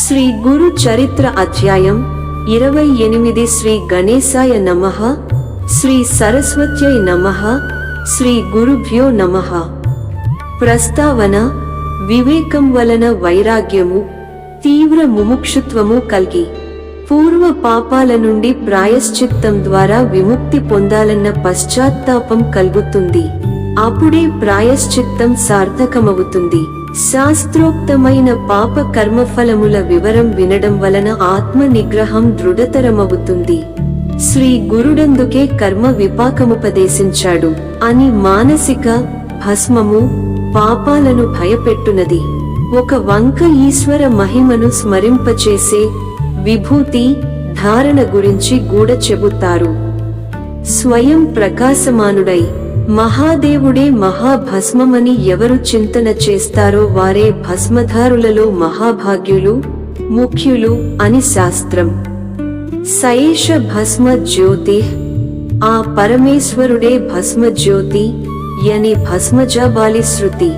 శ్రీ గురు చరిత్ర అధ్యాయం ఇరవై ఎనిమిది శ్రీ గణేశాయ నమః శ్రీ సరస్వత్యై నమః శ్రీ గురుభ్యో నమః. ప్రస్తావన వివేకం వలన వైరాగ్యము తీవ్ర ముముక్షుత్వము కలిగి పూర్వ పాపాల నుండి ప్రాయశ్చిత్తం ద్వారా విముక్తి పొందాలన్న పశ్చాత్తాపం కలుగుతుంది. అప్పుడే ప్రాయశ్చిత్తం సార్థకమవుతుంది. శాస్త్రోక్తమైన పాప కర్మఫలముల వివరం వినడం వలన ఆత్మ నిగ్రహం దృఢతరమవుతుంది. శ్రీ గురుడందుకే కర్మ విపాకముపదేశించాడు. అని మానసిక భస్మము పాపాలను భయపెట్టునది. ఒక వంక ఈశ్వర మహిమను స్మరింపచేసే విభూతి ధారణ గురించి గూడ చెబుతారు స్వయం ప్రకాశమానుడై మహాదేవుడే మహాభస్మమని ఎవరు చింతన చేస్తారో వారే భస్మధారులలో మహాభాగ్యులు ముఖ్యులు అని శాస్త్రం. సయేష భస్మ జ్యోతి ఆ పరమేశ్వరుడే భస్మ జ్యోతి యని భస్మజాబాలి శృతి.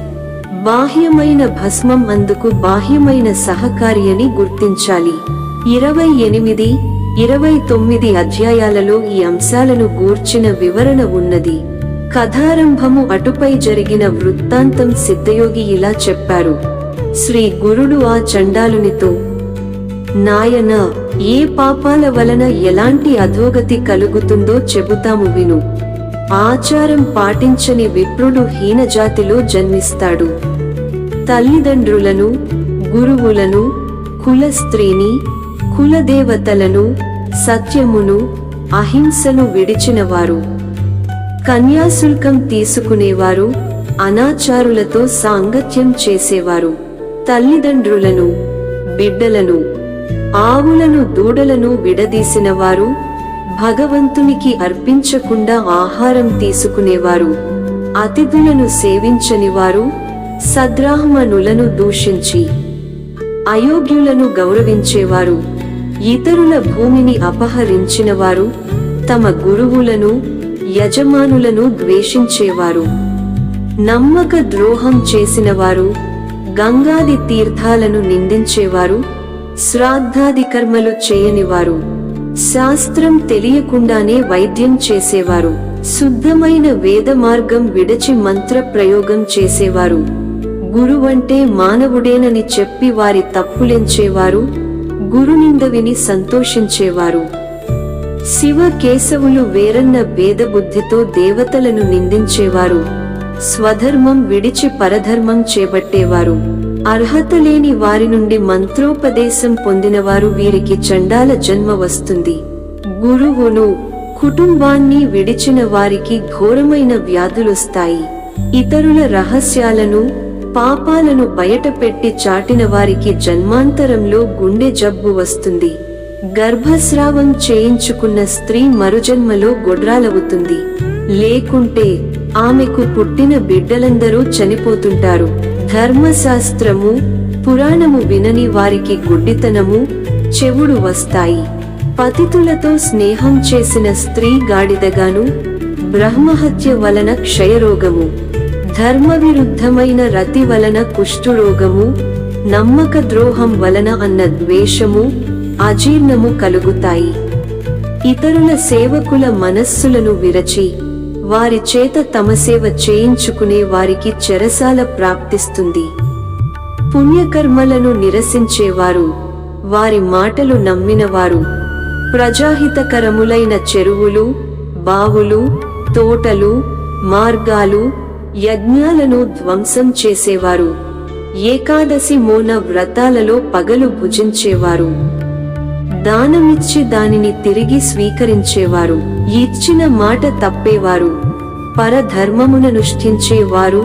బాహ్యమైన భస్మం అందుకు బాహ్యమైన సహకారి అని గుర్తించాలి. ఇరవై ఎనిమిది ఇరవై తొమ్మిది అధ్యాయాలలో ఈ అంశాలను గూర్చిన వివరణ ఉన్నది. కథారంభము అటుపై జరిగిన వృత్తాంతం సిద్ధయోగి ఇలా చెప్పారు. శ్రీ గురుడు ఆ చండాలునితో నాయన ఏ పాపాల వలన ఎలాంటి అధోగతి కలుగుతుందో చెబుతాము విను. ఆచారం పాటించని విప్రుడు హీనజాతిలో జన్మిస్తాడు. తల్లిదండ్రులను గురువులను కుల స్త్రీని కులదేవతలను సత్యమును అహింసను విడిచినవారు. కన్యాశుల్కం తీసుకునేవారు అనాచారులతో సాంగత్యం చేసేవారు. తల్లిదండ్రులను బిడ్డలను ఆవులను దూడలను విడదీసిన వారు భగవంతునికి అర్పించకుండా ఆహారం తీసుకునేవారు. అతిథులను సేవించని వారు సద్రాహ్మణులను దూషించి అయోగ్యులను గౌరవించేవారు. ఇతరుల భూమిని అపహరించిన వారు తమ గురువులను యజమానులను ద్వేషించేవారు నమ్మక ద్రోహం చేసినవారు గంగాది తీర్థాలను నిందించేవారు శ్రాద్ధాది కర్మలు చేయనివారు శాస్త్రం తెలియకుండానే వైద్యం చేసేవారు శుద్ధమైన వేద మార్గం విడచి మంత్ర ప్రయోగం చేసేవారు గురువంటే మానవుడేనని చెప్పి వారి తప్పులెంచేవారు గురునింద విని సంతోషించేవారు. శివ కేశవులు వేరన్న భేదబుద్ధితో దేవతలను నిందించేవారు. స్వధర్మం విడిచి పరధర్మం చేపట్టేవారు. అర్హత లేని వారి నుండి మంత్రోపదేశం పొందినవారు వీరికి చండాల జన్మ వస్తుంది. గురువును కుటుంబాన్ని విడిచిన వారికి ఘోరమైన వ్యాధులొస్తాయి. ఇతరుల రహస్యాలను పాపాలను బయటపెట్టి చాటిన వారికి జన్మాంతరంలో గుండె జబ్బు వస్తుంది. గర్భస్రావం చేయించుకున్న స్త్రీ మరుజన్మలో గొడ్రాలవుతుంది. లేకుంటే ఆమెకు పుట్టిన బిడ్డలందరూ చనిపోతుంటారు. ధర్మశాస్త్రము పురాణము వినని వారికి గుడ్డితనము చెవుడు వస్తాయి. పతితులతో స్నేహం చేసిన స్త్రీ గాడిదగాను బ్రహ్మహత్య వలన క్షయరోగము ధర్మవిరుద్ధమైన రతి వలన కుష్ఠురోగము నమ్మక ద్రోహం వలన అన్న ద్వేషము అజీర్ణము కలుగుతాయి. ఇతరుల సేవకుల మనస్సులను విరచి వారి చేత తమ సేవ చేయించుకునే వారికి చెరసాల ప్రాప్తిస్తుంది. పుణ్యకర్మలను నిరసించేవారు వారి మాటలు నమ్మినవారు ప్రజాహితకరములైన చెరువులు బావులు తోటలు మార్గాలు యజ్ఞాలను ధ్వంసం చేసేవారు. ఏకాదశి మోన వ్రతాలలో పగలు భుజించేవారు. దానమిచ్చి దానిని తిరిగి స్వీకరించేవారు ఇచ్చిన మాట తప్పేవారు పరధర్మముననుష్ఠించేవారు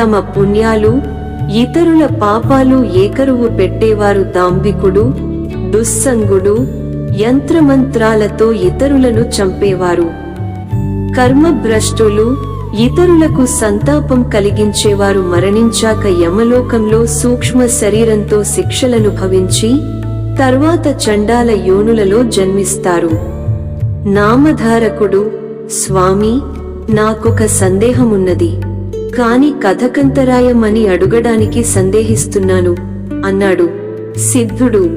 తమ పుణ్యాలు ఇతరుల పాపాలు ఏకరువు పెట్టేవారు దాంబికుడు దుస్సంగుడు యంత్రమంత్రాలతో ఇతరులను చంపేవారు. కర్మభ్రష్టులు ఇతరులకు సంతాపం కలిగించేవారు మరణించాక యమలోకంలో సూక్ష్మ శరీరంతో శిక్షలను భవించి తర్వాత చండాల యోనులలో జన్మిస్తారు. నామధారకుడు స్వామి నాకొక సందేహమున్నది. కాని కథకంతరాయం అని అడుగడానికి సందేహిస్తున్నాను అన్నాడు. సిద్ధుడు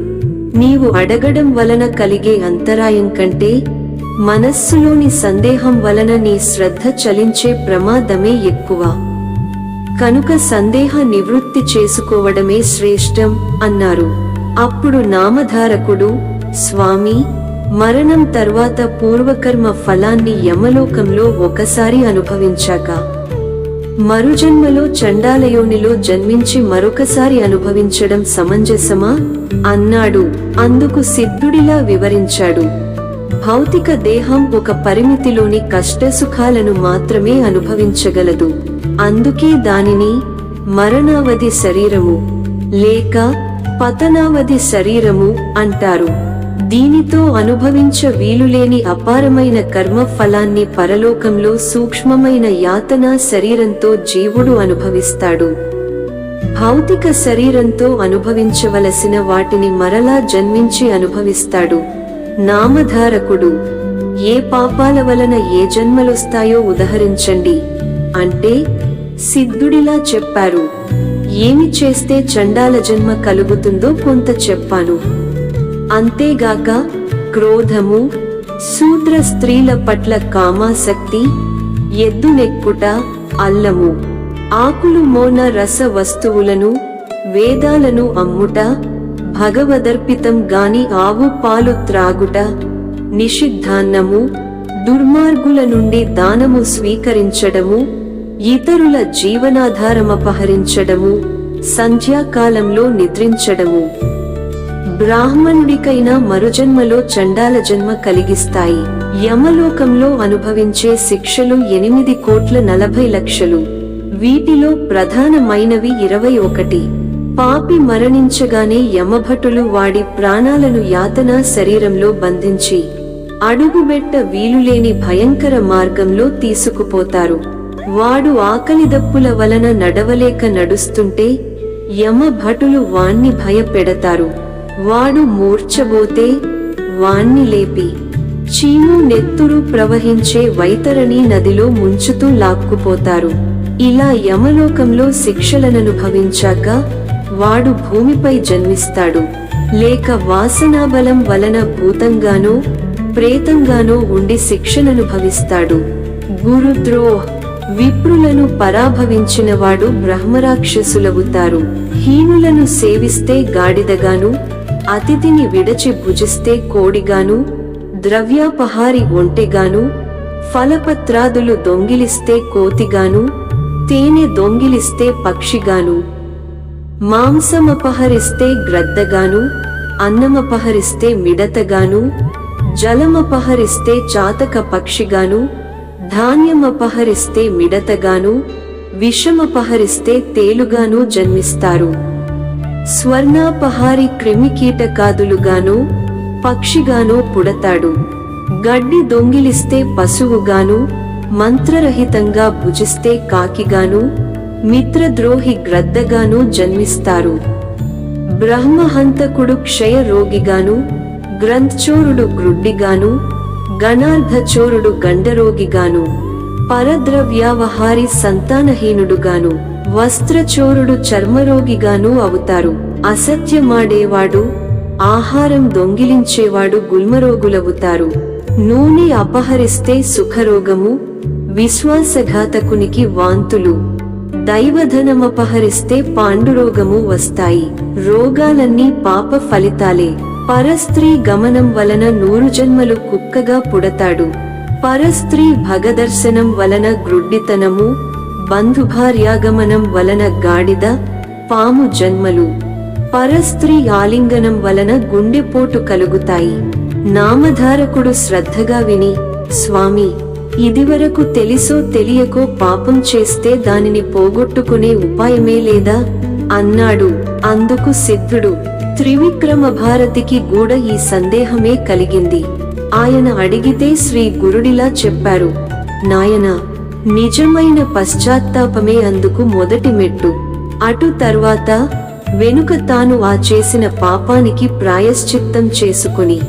నీవు అడగడం వలన కలిగే అంతరాయం కంటే మనస్సులోని సందేహం వలన నీ శ్రద్ధ చలించే ప్రమాదమే ఎక్కువ. కనుక సందేహ నివృత్తి చేసుకోవడమే శ్రేష్టం అన్నారు. అప్పుడు నామధారకుడు స్వామి మరణం తర్వాత పూర్వకర్మ ఫలాన్ని యమలోకంలో ఒకసారి అనుభవించాక మరుజన్మలో చండాలయోనిలో జన్మించి మరొకసారి అనుభవించడం సమంజసమా? అన్నాడు. అందుకు సిద్ధుడిలా వివరించాడు. భౌతిక దేహం ఒక పరిమితిలోని కష్టసుఖాలను మాత్రమే అనుభవించగలదు. అందుకే దానిని మరణావధి శరీరము లేక పతనావధి శరీరము అంటారు. దీనితో అనుభవించ వీలులేని అపారమైన కర్మ ఫలాన్ని పరలోకంలో సూక్ష్మమైన యాతన శరీరంతో జీవుడు అనుభవిస్తాడు. భౌతిక శరీరంతో అనుభవించవలసిన వాటిని మరలా జన్మించి అనుభవిస్తాడు. నామధారకుడు ఏ పాపాల వలన ఏ జన్మలొస్తాయో ఉదహరించండి. అంటే సిద్ధుడిలా చెప్పారు. ఏమి చేస్తే చండాల జన్మ కలుగుతుందో కొంత చెప్పాను. అంతేగాక క్రోధము శూద్ర స్త్రీల పట్ల కామాసక్తి ఎద్దునెక్కుట అల్లము ఆకులు మోన రస వస్తువులను వేదాలను అమ్ముట భగవదర్పితం గాని ఆవు పాలు త్రాగుట నిషిద్ధాన్నము దుర్మార్గుల నుండి దానము స్వీకరించడము ఇతరుల జీవనాధారమపహరించడము సంధ్యాకాలంలో నిద్రించడము. బ్రాహ్మణుడికైనా మరుజన్మలో చండాల జన్మ కలిగిస్తాయి. యమలోకంలో అనుభవించే శిక్షలు ఎనిమిది కోట్ల నలభై లక్షలు. వీటిలో ప్రధానమైనవి ఇరవై ఒకటి. పాపి మరణించగానే యమభటులు వాడి ప్రాణాలను యాతనా శరీరంలో బంధించి అడుగుబెట్ట వీలులేని భయంకర మార్గంలో తీసుకుపోతారు. వాడు ఆకలిదప్పుల వలన నడవలేక నడుస్తుంటే యమభటులు వాణ్ణి భయపెడతారు. వాడు మూర్ఛబోతే వాణ్ణి లేపి చీము నెత్తురు ప్రవహించే వైతరణి నదిలో ముంచుతూ లాక్కుపోతారు. ఇలా యమలోకంలో శిక్షలననుభవించాక వాడు భూమిపై జన్మిస్తాడు. లేక వాసనాబలం వలన భూతంగానో ప్రేతంగానో ఉండి శిక్షణనుభవిస్తాడు గురుద్రోహ్ విప్రులను పరాభవించిన వాడు బ్రహ్మరాక్షసులవుతారు. హీనులను సేవిస్తే గాడిదగాను అతిథిని విడచి భుజిస్తే కోడిగాను ద్రవ్యాపహారి ఒంటెగాను ఫలపత్రాదులు దొంగిలిస్తే కోతిగాను తేనె దొంగిలిస్తే పక్షిగాను మాంసమపహరిస్తే గ్రద్దగాను అన్నమపహరిస్తే మిడతగాను జలమపహరిస్తే చాతక పక్షిగాను ధాన్యమపహరిస్తే మిడతగాను విషమపహరిస్తే తేలుగాను జన్మిస్తారు. స్వర్ణాపహారి క్రిమికీటకాదులుగాను పక్షిగానో పుడతాడు. గడ్డి దొంగిలిస్తే పశువుగాను మంత్రరహితంగా భుజిస్తే కాకిగాను మిత్రద్రోహి గ్రద్దగాను జన్మిస్తారు. బ్రహ్మహంతకుడు క్షయ రోగిగాను గ్రంథచోరుడు గ్రుడ్డిగాను గణార్ధచోరుడు గండరోగిగాను పరద్రవ్యావహారి సంతానహీనుడుగాను వస్త్రచోరుడు చర్మరోగిగాను అవుతారు. అసత్యమాడేవాడు ఆహారం దొంగిలించేవాడు గుల్మరోగులవుతారు. నూనె అపహరిస్తే సుఖరోగము విశ్వాసఘాతకునికి వాంతులు. దైవధనమపహరిస్తే పాండురోగము వస్తాయి. రోగాలన్నీ పాప ఫలితాలే. పరస్త్రీ గమనం వలన నూరు జన్మలు కుక్కగా పుడతాడు. పరస్త్రీ భగదర్శనం వలన గ్రుడ్డితనము బంధుభార్యాగమనం వలన గాడిద పాము జన్మలు. పరస్త్రీ ఆలింగనం వలన గుండెపోటు కలుగుతాయి. నామధారకుడు శ్రద్ధగా విని స్వామి ఇదివరకు తెలిసో తెలియకో పాపం చేస్తే దానిని పోగొట్టుకునే ఉపాయమే లేదా? అన్నాడు. అందుకు సిద్ధుడు. త్రివిక్రమ భారతికి కూడా ఈ సందేహమే కలిగింది. ఆయన అడిగితే శ్రీ గురుడిలా చెప్పారు. నాయనా నిజమైన పశ్చాత్తాపమే అందుకు మొదటి మెట్టు. అటు తర్వాత వెనుక తాను ఆ చేసిన పాపానికి ప్రాయశ్చిత్తం చేసుకుని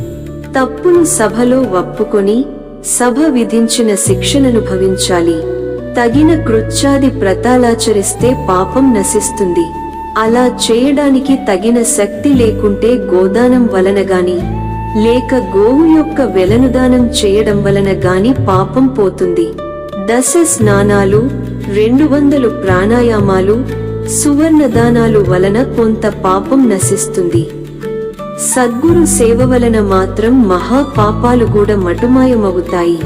తప్పును సభలో ఒప్పుకొని సభ విధించిన శిక్షణను భవించాలి. తగిన కృత్యాది ప్రతాలాచరిస్తే పాపం నశిస్తుంది. అలా చేయడానికి తగిన శక్తి లేకుంటే గోదానం వలన గాని లేక గోవు యొక్క వెలనుదానం చేయడం వలన గాని పాపం పోతుంది. దశ స్నానాలు రెండు వందలు ప్రాణాయామాలు సువర్ణదానాలు వలన కొంత పాపం నశిస్తుంది. సద్గురు సేవ వలన మాత్రం మహా పాపాలు కూడా మటుమాయమవుతాయి.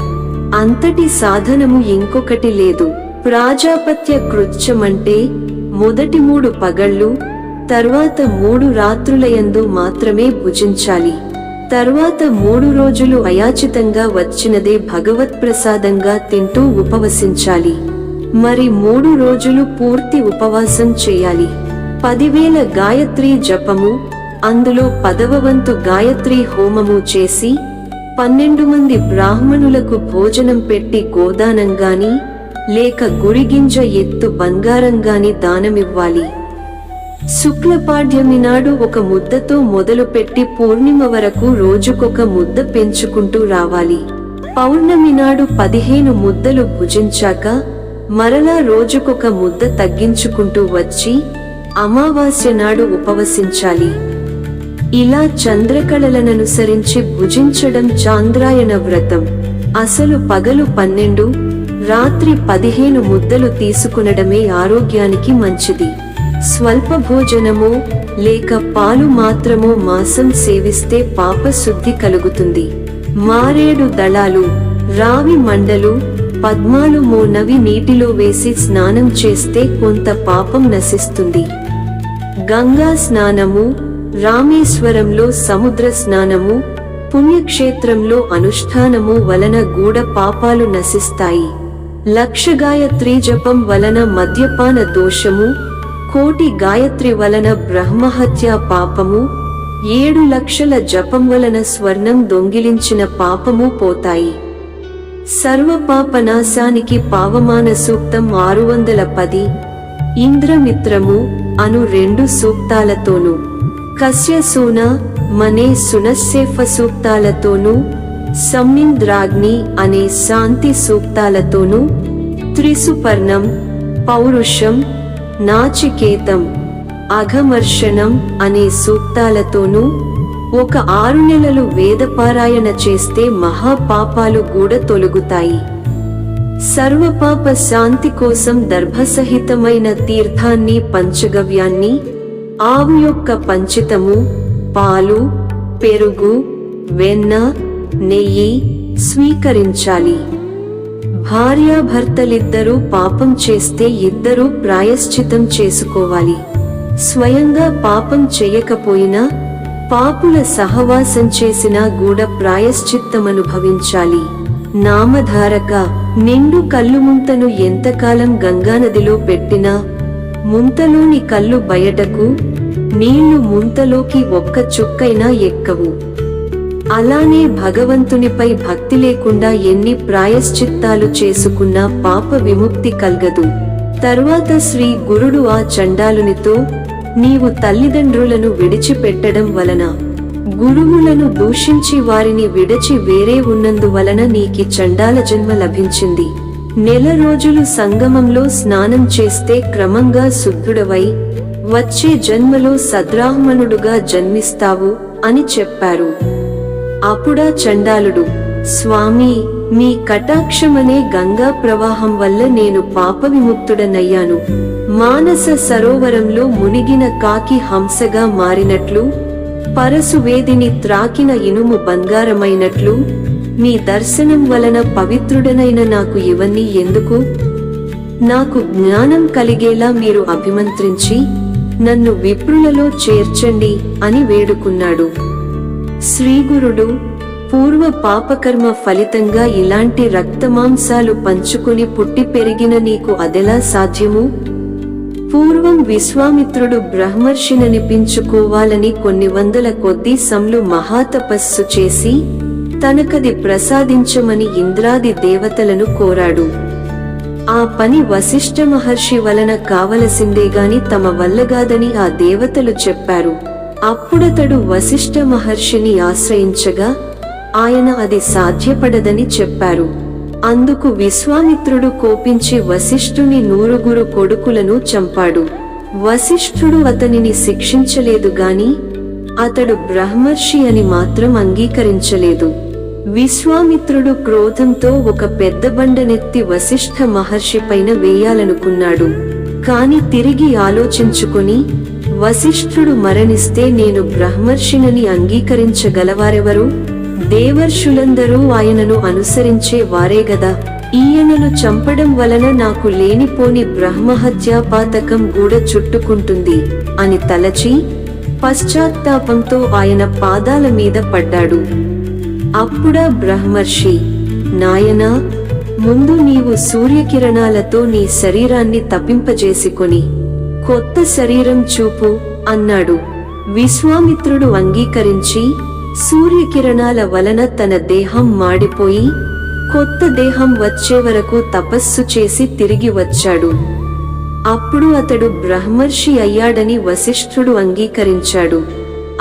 అంతటి సాధనము ఇంకొకటి లేదు. ప్రాజాపత్య కృత్యమంటే మొదటి మూడు పగళ్ళు తర్వాత మూడు రాత్రులయందు మాత్రమే భుజించాలి. తర్వాత మూడు రోజులు అయాచితంగా వచ్చినదే భగవత్ ప్రసాదంగా తింటూ ఉపవసించాలి. మరి మూడు రోజులు పూర్తి ఉపవాసం చేయాలి. పదివేల గాయత్రి జపము అందులో పదవ వంతు గాయత్రి హోమము చేసి పన్నెండు మంది బ్రాహ్మణులకు భోజనం పెట్టి గోదానంగాని లేక గురిగింజ ఎత్తు బంగారంగాని దానమివ్వాలి. శుక్లపాడ్యమి నాడు ఒక ముద్దతో మొదలుపెట్టి పూర్ణిమ వరకు రోజుకొక ముద్ద పెంచుకుంటూ రావాలి. పౌర్ణమి నాడు పదిహేను ముద్దలు భుజించాక మరలా రోజుకొక ముద్ద తగ్గించుకుంటూ వచ్చి అమావాస్య నాడు ఉపవసించాలి. ఇలా చంద్రకళలననుసరించి భుజించడం చాంద్రాయణ వ్రతం. అసలు పగలు పన్నెండు రాత్రి పదిహేను ముద్దలు తీసుకునడమే ఆరోగ్యానికి మంచిది. స్వల్ప భోజనమో లేక పాలు మాత్రమో మాసం సేవిస్తే పాపశుద్ధి కలుగుతుంది. మారేడు దళాలు రావి మండలు పద్మాలు మోనవి నీటిలో వేసి స్నానం చేస్తే కొంత పాపం నశిస్తుంది. గంగా స్నానము రామేశ్వరంలో సముద్ర స్నానము పుణ్యక్షేత్రంలో అనుష్ఠానము వలన గూఢ పాపాలు నశిస్తాయి. లక్ష గాయత్రి జపం వలన మద్యపాన దోషము కోటి గాయత్రి వలన బ్రహ్మహత్య పాపము ఏడు లక్షల జపం వలన స్వర్ణం దొంగిలించిన పాపము పోతాయి. సర్వ పాపనాశానికి పావమాన సూక్తం ఆరు వందల పది. ఇంద్రమిత్రము అను రెండు సూక్తాలతోనూ కస్యసూన మనే సునస్సేఫ సూక్తాలతోనూ సమ్మింద్రాగ్ని అనే శాంతి సూక్తాలతోనూ త్రిసుపర్ణం పౌరుషం నాచికేతం అఘమర్షణం అనే సూక్తాలతోనూ ఒక ఆరు నెలలు వేదపారాయణ చేస్తే మహాపాపాలు కూడా తొలగుతాయి. సర్వపాప శాంతి కోసం దర్భసహితమైన తీర్థాన్ని పంచగవ్యాన్ని ఆవు యొక్క పంచితము పాలు పెరుగు వెన్న నెయ్యి స్వీకరించాలి. భార్యాభర్తలిద్దరూ పాపం చేస్తే ఇద్దరూ ప్రాయశ్చితం చేసుకోవాలి. స్వయంగా పాపం చేయకపోయినా పాపుల సహవాసం చేసినా కూడా ప్రాయశ్చిత్తమనుభవించాలి నామధారక నిండు కళ్ళు ముంతను ఎంతకాలం గంగానదిలో పెట్టినా ముంతలోని కళ్ళు బయటకు నీళ్ళు ముంతలోకి ఒక్క చుక్కైనా ఎక్కవు. అలానే భగవంతునిపై భక్తి లేకుండా ఎన్ని ప్రాయశ్చిత్తాలు చేసుకున్నా పాప విముక్తి కల్గదు. తరువాత శ్రీ గురుడు ఆ చండాలునితో నీవు తల్లిదండ్రులను విడిచిపెట్టడం వలన గురువులను దూషించి వారిని విడచి వేరే ఉన్నందువలన నీకి చండాల జన్మ లభించింది. నెల రోజులు సంగమంలో స్నానం చేస్తే క్రమంగా శుద్ధుడవై వచ్చే జన్మలో సద్రాహ్మణుడుగా జన్మిస్తావు అని చెప్పారు. అప్పుడా చండాలుడు స్వామి మీ కటాక్షమనే గంగా ప్రవాహం వల్ల నేను పాప విముక్తుడనయ్యాను మానస సరోవరంలో మునిగిన కాకి హంసగా మారినట్లు పరసువేదిని త్రాకిన ఇనుము బంగారమైనట్లు మీ దర్శనం వలన పవిత్రుడనైన నాకు ఇవన్నీ ఎందుకు? నాకు జ్ఞానం కలిగేలా మీరు అభిమంత్రించి నన్ను విప్రులలో చేర్చండి అని వేడుకున్నాడు. శ్రీగురుడు పూర్వ పాపకర్మ ఫలితంగా ఇలాంటి రక్తమాంసాలు పంచుకుని పుట్టి పెరిగిన నీకు అదెలా సాధ్యము? పూర్వం విశ్వామిత్రుడు బ్రహ్మర్షిననిపించుకోవాలని కొన్ని వందల కొద్ది సంలు మహాతపస్సు చేసి తనకది ప్రసాదించమని ఇంద్రాది దేవతలను కోరాడు. ఆ పని వశిష్ఠ మహర్షి వలన కావలసిందేగాని తమ వల్లగాదని ఆ దేవతలు చెప్పారు. అప్పుడతడు వశిష్ఠ మహర్షిని ఆశ్రయించగా ఆయన అది సాధ్యపడదని చెప్పారు. అందుకు విశ్వామిత్రుడు కోపించి వశిష్ఠుని నూరుగురు కొడుకులను చంపాడు. వశిష్ఠుడు అతనిని శిక్షించలేదు గాని అతడు బ్రహ్మర్షి అని మాత్రం అంగీకరించలేదు. విశ్వామిత్రుడు క్రోధంతో ఒక పెద్ద బండనెత్తి వశిష్ఠ మహర్షి పైన వేయాలనుకున్నాడు. కాని తిరిగి ఆలోచించుకొని వశిష్ఠుడు మరణిస్తే నేను బ్రహ్మర్షినని అంగీకరించగలవారెవరు? దేవర్షులందరూ ఆయనను అనుసరించే వారే గదా. ఈయనను చంపడం వలన నాకు లేనిపోని బ్రహ్మహత్యాపాతకం గూడ చుట్టుకుంటుంది అని తలచి పశ్చాత్తాపంతో ఆయన పాదాల మీద పడ్డాడు. అప్పుడా బ్రహ్మర్షి నాయనా ముందు నీవు సూర్యకిరణాలతో నీ శరీరాన్ని తప్పింపజేసుకొని కొత్త శరీరం చూపు అన్నాడు. విశ్వామిత్రుడు అంగీకరించి సూర్యకిరణాల వలన తన దేహం మాడిపోయి కొత్త దేహం వచ్చే వరకు తపస్సు చేసి తిరిగి వచ్చాడు. అప్పుడు అతడు బ్రహ్మర్షి అయ్యాడని వశిష్ఠుడు అంగీకరించాడు.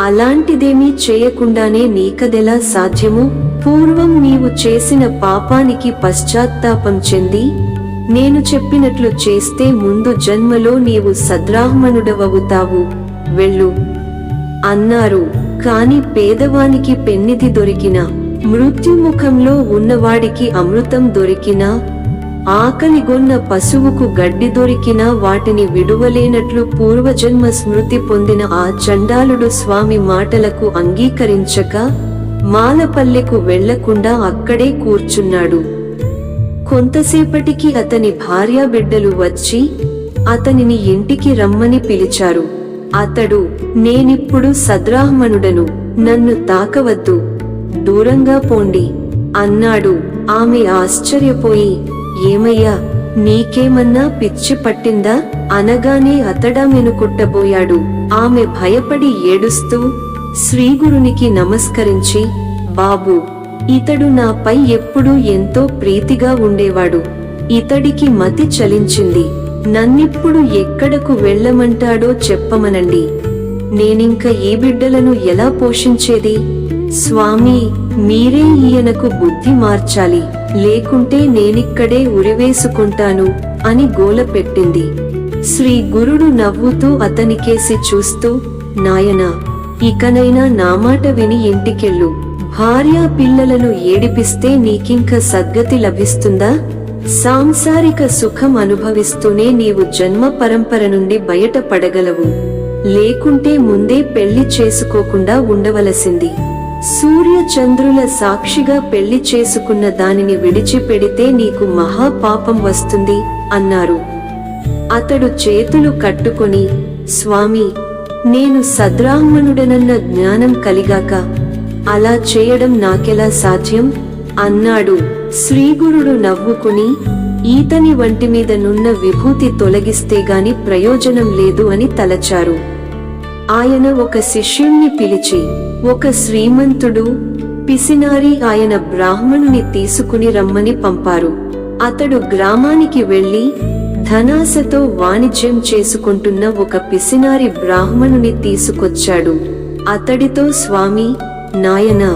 అలాంటిదేమీ చేయకుండానే నీకదెలా సాధ్యము? పూర్వం నీవు చేసిన పాపానికి పశ్చాత్తాపం చెంది నేను చెప్పినట్లు చేస్తే ముందు జన్మలో నీవు సద్రాహ్మణుడవవుతావు వెళ్ళు. అన్నారు. కాని పేదవానికి పెన్నిధి దొరికినా మృత్యుముఖంలో ఉన్నవాడికి అమృతం దొరికినా ఆకలిగొన్న పశువుకు గడ్డి దొరికినా వాటిని విడువలేనట్లు పూర్వజన్మ స్మృతి పొందిన ఆ చండాలుడు స్వామి మాటలకు అంగీకరించక మాలపల్లెకు వెళ్ళకుండా అక్కడే కూర్చున్నాడు. కొంతసేపటికి అతని భార్యాబిడ్డలు వచ్చి అతనిని ఇంటికి రమ్మని పిలిచారు. అతడు నేనిప్పుడు సద్రాహ్మణుడను నన్ను తాకవద్దు. దూరంగా పోండి. అన్నాడు. ఆమె ఆశ్చర్యపోయి ఏమయ్యా నీకేమన్నా పిచ్చి పట్టిందా? అనగానే అతడామెను కుట్టబోయాడు. ఆమె భయపడి ఏడుస్తూ శ్రీగురునికి నమస్కరించి బాబు ఇతడు నాపై ఎప్పుడూ ఎంతో ప్రీతిగా ఉండేవాడు. ఇతడికి మతి చలించింది. నన్నిప్పుడు ఎక్కడకు వెళ్ళమంటాడో చెప్పమనండి. నేనింక ఈ బిడ్డలను ఎలా పోషించేది? స్వామి మీరే ఈయనకు బుద్ధి మార్చాలి. లేకుంటే నేనిక్కడే ఉరివేసుకుంటాను అని గోల పెట్టింది. శ్రీ గురుడు నవ్వుతూ అతనికేసి చూస్తూ నాయనా ఇకనైనా నా మాట విని ఇంటికెళ్ళు. భార్యా పిల్లలను ఏడిపిస్తే నీకింక సద్గతి లభిస్తుందా? సాంసారిక సుఖం అనుభవిస్తూనే నీవు జన్మ పరంపర నుండి బయటపడగలవు. లేకుంటే ముందే పెళ్ళి చేసుకోకుండా ఉండవలసింది. సూర్య చంద్రుల సాక్షిగా పెళ్ళి చేసుకున్న దానిని విడిచిపెడితే నీకు మహాపాపం వస్తుంది అన్నారు. అతడు చేతులు కట్టుకొని స్వామి నేను సద్రాహ్మణుడనన్న జ్ఞానం కలిగాక అలా చేయడం నాకెలా సాధ్యం? అన్నాడు. శ్రీగురుడు నవ్వుకుని ఈతని వంటి మీద నున్న విభూతి తొలగిస్తే గాని ప్రయోజనం లేదు అని తలచారు. ఆయన ఒక శిష్యుణ్ణి పిలిచి ఒక శ్రీమంతుడు పిసినారి ఆయన బ్రాహ్మణుని తీసుకుని రమ్మని పంపారు. అతడు గ్రామానికి వెళ్ళి ధనాసతో వాణిజ్యం చేసుకుంటున్న ఒక పిసినారి బ్రాహ్మణుని తీసుకొచ్చాడు. అతడితో స్వామి నాయనా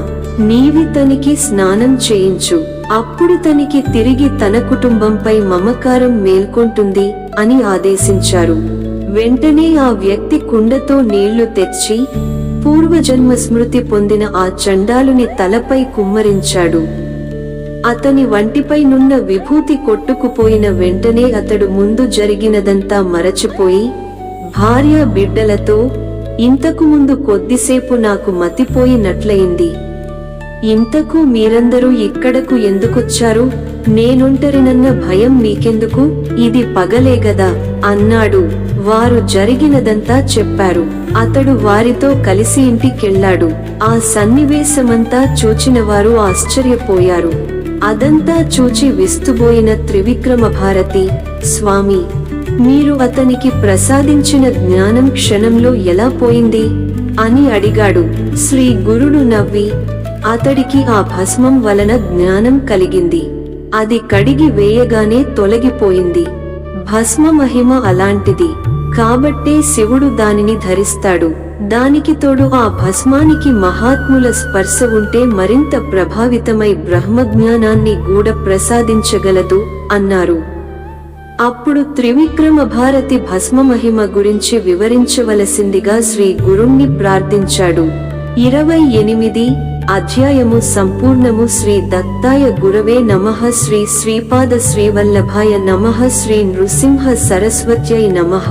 నీవితనికి స్నానం చేయించు. అప్పుడు తనికి తిరిగి తన కుటుంబంపై మమకారం మేల్కొంటుంది అని ఆదేశించారు. వెంటనే ఆ వ్యక్తి కుండతో నీళ్ళు తెచ్చి పూర్వజన్మ స్మృతి పొందిన ఆ చండాలుని తలపై కుమ్మరించాడు. అతని వంటిపై నున్న విభూతి కొట్టుకుపోయిన వెంటనే అతడు ముందు జరిగినదంతా మరచిపోయి భార్య బిడ్డలతో ఇంతకుముందు కొద్దిసేపు నాకు మతిపోయినట్లయింది. ఇంతకు మీరందరూ ఇక్కడకు ఎందుకొచ్చారు? నేనుంటరినన్న భయం మీకెందుకు? ఇది పగలే గదా అన్నాడు. వారు జరిగినదంతా చెప్పారు. అతడు వారితో కలిసి ఇంటికెళ్ళాడు. ఆ సన్నివేశమంతా చూచినవారు ఆశ్చర్యపోయారు. అదంతా చూచి విస్తుబోయిన త్రివిక్రమ భారతి స్వామి మీరు అతనికి ప్రసాదించిన జ్ఞానం క్షణంలో ఎలా పోయింది? అని అడిగాడు. శ్రీ గురుడు నవ్వి అతడికి ఆ భస్మం వలన జ్ఞానం కలిగింది. అది కడిగి వేయగానే తొలగిపోయింది. భస్మ మహిమ అలాంటిది. కాబట్టే శివుడు దానిని ధరిస్తాడు. దానికి తోడు ఆ భస్మానికి మహాత్ముల స్పర్శ ఉంటే మరింత ప్రభావితమై బ్రహ్మజ్ఞానాన్ని కూడా ప్రసాదించగలదు అన్నారు. అప్పుడు త్రివిక్రమ భారతి భస్మ మహిమ గురించి వివరించవలసిందిగా శ్రీ గురుణ్ణి ప్రార్థించాడు. ఇరవై ఎనిమిది అధ్యాయము సంపూర్ణము శ్రీ దత్తాయ గురవే నమః శ్రీ శ్రీపాద శ్రీవల్లభాయ నమః శ్రీ నృసింహ సరస్వత్యై నమః.